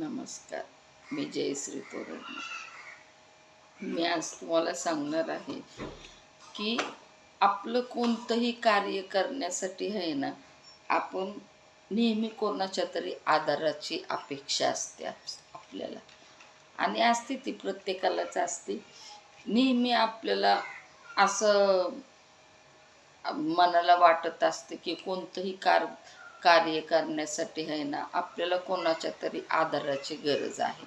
नमस्कार मी जयश्री तोरण मी आज तुम्हाला सांगणार आहे की आपलं कोणतंही कार्य करण्यासाठी आहे ना आपण नेहमी कोणाच्या तरी आधाराची अपेक्षा असते आपल्याला. आणि असते ती प्रत्येकालाच असते. नेहमी आपल्याला असं मनाला वाटत असते की कोणतंही कार कार्य करण्यासाठी आहे ना आपल्याला कोणाच्या तरी आधाराची गरज आहे.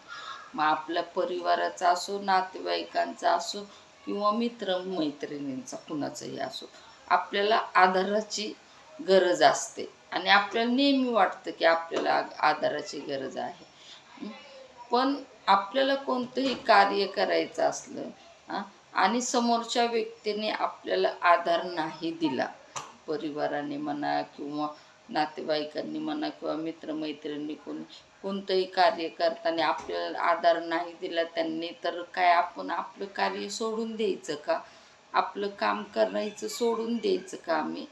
मग आपल्या परिवाराचा असो नातेवाईकांचा असो किंवा मित्र मैत्रिणींचा कुणाचाही असो आपल्याला आधाराची गरज असते. आणि आपल्याला नेहमी वाटतं की आपल्याला आ- आधाराची गरज आहे. पण आपल्याला कोणतंही कार्य करायचं असलं आणि समोरच्या व्यक्तीने आपल्याला आधार नाही दिला परिवाराने म्हणा किंवा नातेवाईकांनी म्हणा किंवा मित्रमैत्रिणी कोणी कोणतंही कार्य करताना आपल्याला आधार नाही दिला त्यांनी तर काय आपण आपलं कार्य सोडून द्यायचं का? आपलं काम करायचं सोडून द्यायचं का आम्ही?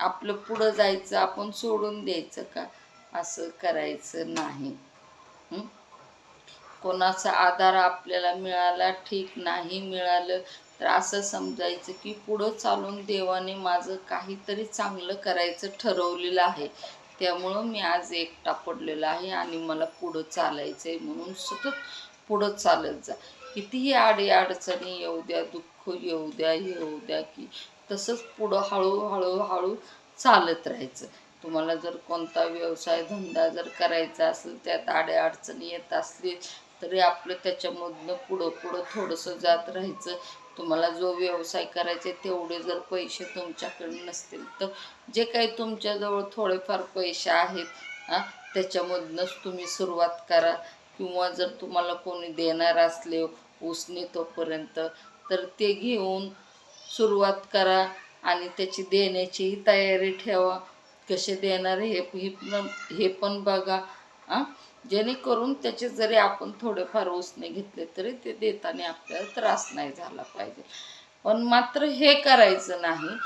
आपलं पुढं जायचं आपण सोडून द्यायचं का? असं करायचं नाही. कोणाचा आधार आपल्याला मिळाला ठीक नाही मिळालं तर असं समजायचं की पुढं चालून देवाने माझं काहीतरी चांगलं करायचं ठरवलेलं आहे. त्यामुळं मी आज एकटा पडलेला आहे आणि मला पुढं चालायचं आहे म्हणून सतत पुढं चालत जा. कितीही आडी अडचणी येऊ द्या दुःख येऊ द्या येऊ द्या की तसंच पुढं हळूहळू हळू चालत राहायचं. तुम्हाला जर कोणता व्यवसाय धंदा जर करायचा असेल त्यात आड्या अडचणी येत असली तरी आपलं त्याच्यामधनं पुढं पुढं थोडंसं जात राहायचं. तुम्हाला जो व्यवसाय करायचे तेवढे जर पैसे तुमच्याकडे नसतील तर जे काही तुमच्याजवळ थोडेफार पैसे आहेत हां त्याच्यामधनंच तुम्ही सुरुवात करा. किंवा जर तुम्हाला कोणी देणार असले उसने तोपर्यंत तर ते घेऊन सुरुवात करा आणि त्याची देण्याचीही तयारी ठेवा. कसे देणार हे हे पण हे पण बघा हां. जेणेकरून त्याचे जरी आपण थोडेफार उसने घेतले तरी ते देताना आपल्याला त्रास नाही झाला पाहिजे. पण मात्र हे करायचं नाही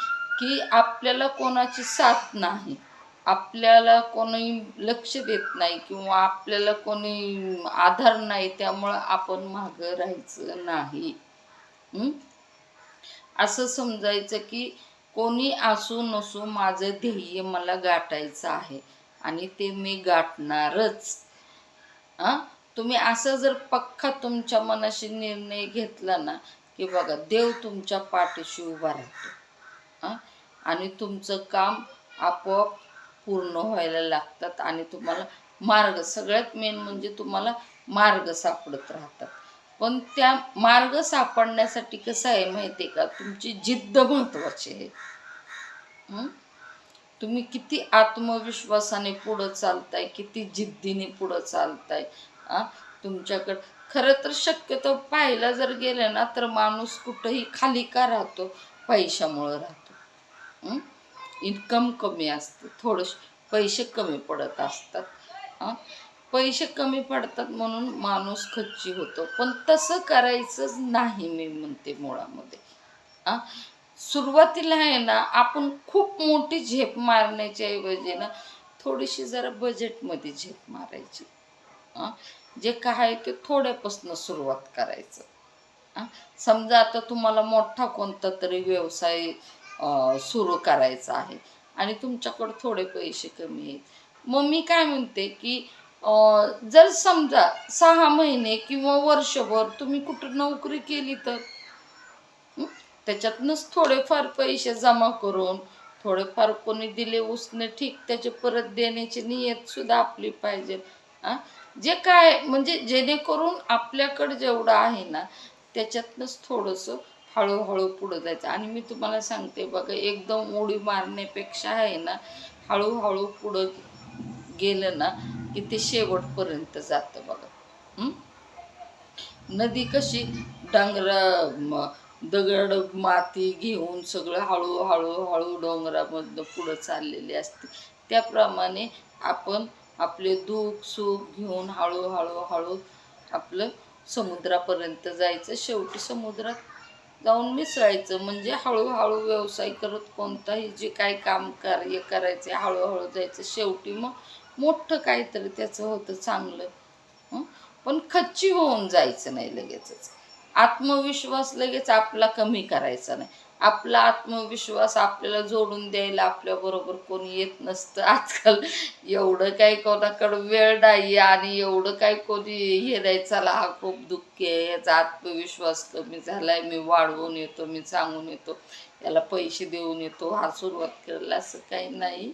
की आपल्याला कोणाची साथ नाही. आपल्याला कोणी लक्ष देत नाही किंवा आपल्याला कोणी आधार नाही त्यामुळं आपण मागं राहायचं नाही. असं समजायचं की कोणी असू नसू माझं ध्येय मला गाठायचं आहे आणि ते मी गाठणारच. हां? तुम्ही असं जर पक्का तुमच्या मनाशी निर्णय घेतला ना की बघा देव तुमच्या पाठीशी उभा राहतो. हां? आणि तुमचं काम आपोआप पूर्ण व्हायला लागतात आणि तुम्हाला मार्ग सगळ्यात मेन म्हणजे तुम्हाला मार्ग सापडत राहतात. पण त्या मार्ग सापडण्यासाठी कसं आहे माहिती आहे का? तुमची जिद्द महत्त्वाची आहे. तुम्ही किती आत्मविश्वासाने पुढं चालताय किती जिद्दीने पुढं चालताय आ? तुमच्याकडं खरं तर शक्यतो पाहायला जर गेलं ना तर माणूस कुठंही खाली का राहतो? पैशामुळं राहतो. इन्कम कमी असते थोडं पैसे कमी पडत असतात हां पैसे कमी पडतात म्हणून माणूस खच्ची होतो. पण तसं करायचंच नाही मी म्हणते मुळामध्ये हां सुरुवातीला आहे ना आपण खूप मोठी झेप मारण्याच्या ऐवजी ना थोडीशी जरा बजेटमध्ये झेप मारायची. जे काय आहे ते थोड्यापासून सुरुवात करायचं. समजा आता तुम्हाला मोठा कोणता तरी व्यवसाय सुरू करायचा आहे आणि तुमच्याकडे थोडे पैसे कमी आहेत. मग मी काय म्हणते की जर समजा सहा महिने किंवा वर्षभर तुम्ही कुठं नोकरी केली तर? त्याच्यातनंच थोडेफार पैसे जमा करून थोडेफार कोणी दिले उसने ठीक त्याचे परत देण्याची नियत सुद्धा आपली पाहिजे. हा जे काय म्हणजे जेणेकरून आपल्याकडं जेवढं आहे ना त्याच्यातनंच थोडंसं हळूहळू पुढं जायचं. आणि मी तुम्हाला सांगते बघा एकदम उडी मारण्यापेक्षा आहे ना हळूहळू पुढं गेलं ना की ते शेवटपर्यंत जातं बघा. नदी कशी डांगरा दगड माती घेऊन सगळं हळूहळू हळू डोंगरामधनं पुढं चाललेली असते. त्याप्रमाणे आपण आपले दुःख सुख घेऊन हळूहळू हळू आपलं समुद्रापर्यंत जायचं. शेवटी समुद्रात जाऊन मिसळायचं. म्हणजे हळूहळू व्यवसाय करत कोणताही जे काय काम कार्य करायचे हळूहळू जायचं. शेवटी मग मोठं काहीतरी त्याचं होतं चांगलं. पण खच्ची होऊन जायचं नाही लगेचच. आत्मविश्वास लगेच आपला कमी करायचा नाही. आपला आत्मविश्वास आपल्याला जोडून द्यायला आपल्याबरोबर कोणी येत नसतं. आजकाल एवढं काही कोणाकडं वेळ नाही आणि एवढं काय कोणी हे नाही चला हा खूप दुःखी आहे याचा आत्मविश्वास कमी झालाय मी वाढवून येतो मी सांगून येतो याला पैसे देऊन येतो हा सुरुवात करायला असं काही नाही.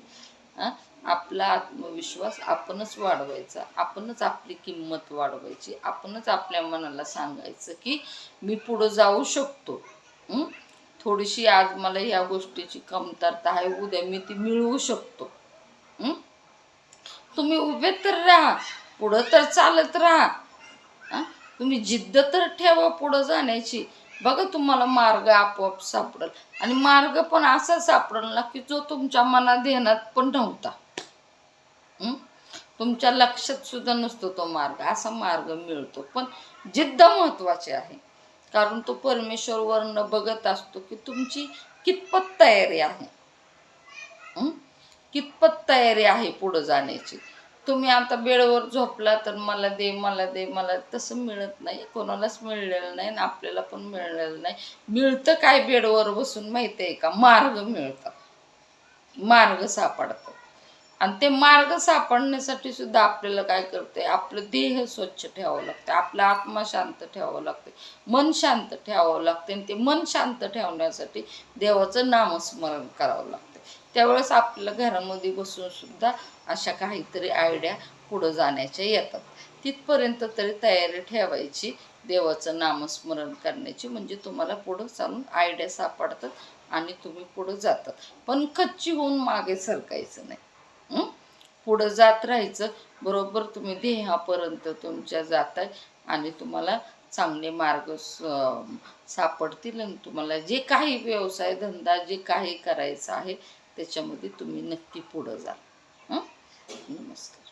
आपला आत्मविश्वास आपणच वाढवायचा. आपणच आपली किंमत वाढवायची. आपणच आपल्या मनाला सांगायचं की मी पुढं जाऊ शकतो. थोडीशी आज मला ह्या गोष्टीची कमतरता आहे. उद्या मी ती मिळवू शकतो. तुम्ही उभे तर राहा. पुढं तर चालत राहा. तुम्ही जिद्द तर ठेवा पुढं जाण्याची. बघा तुम्हाला मार्ग आपोआप सापडेल. आणि मार्ग पण असा सापडल ना की जो तुमच्या मनात ध्यानात पण नव्हता. तुमच्या लक्षात सुद्धा नसतो तो मार्ग. असा मार्ग मिळतो. पण जिद्द महत्वाची आहे. कारण तो परमेश्वर वरनं बघत असतो की तुमची कितपत तयारी आहे. कितपत तयारी आहे पुढं जाण्याची. तुम्ही आता बेडवर झोपला तर मला दे मला दे मला तसं मिळत नाही. कोणालाच मिळलेलं नाही आणि आपल्याला पण मिळलेलं नाही. मिळतं काय बेडवर बसून माहिती आहे का? मार्ग मिळतात मार्ग सापडतात आणि ते मार्ग सापडण्यासाठी सुद्धा आपल्याला काय करते? आपलं देह स्वच्छ ठेवावं लागतं. आपला आत्मा शांत ठेवावं लागते. मन शांत ठेवावं लागते. आणि ते मन शांत ठेवण्यासाठी देवाचं नामस्मरण करावं लागतं. त्यावेळेस आपल्याला घरामध्ये बसून सुद्धा अशा काहीतरी आयडिया पुढं जाण्याच्या येतात. तिथपर्यंत तरी तयारी ठेवायची देवाचं नामस्मरण करण्याची म्हणजे तुम्हाला पुढं चालून आयडिया सापडतात आणि तुम्ही पुढं जातात. पण कच्ची होऊन मागे सरकायचं नाही. पुढं जात राहायचं बरोबर तुम्ही देहापर्यंत तुमच्या जात आहे आणि तुम्हाला चांगले मार्ग सापडतील आणि तुम्हाला जे काही व्यवसाय धंदा जे काही करायचं आहे त्याच्यामध्ये तुम्ही नक्की पुढं जा हं? नमस्कार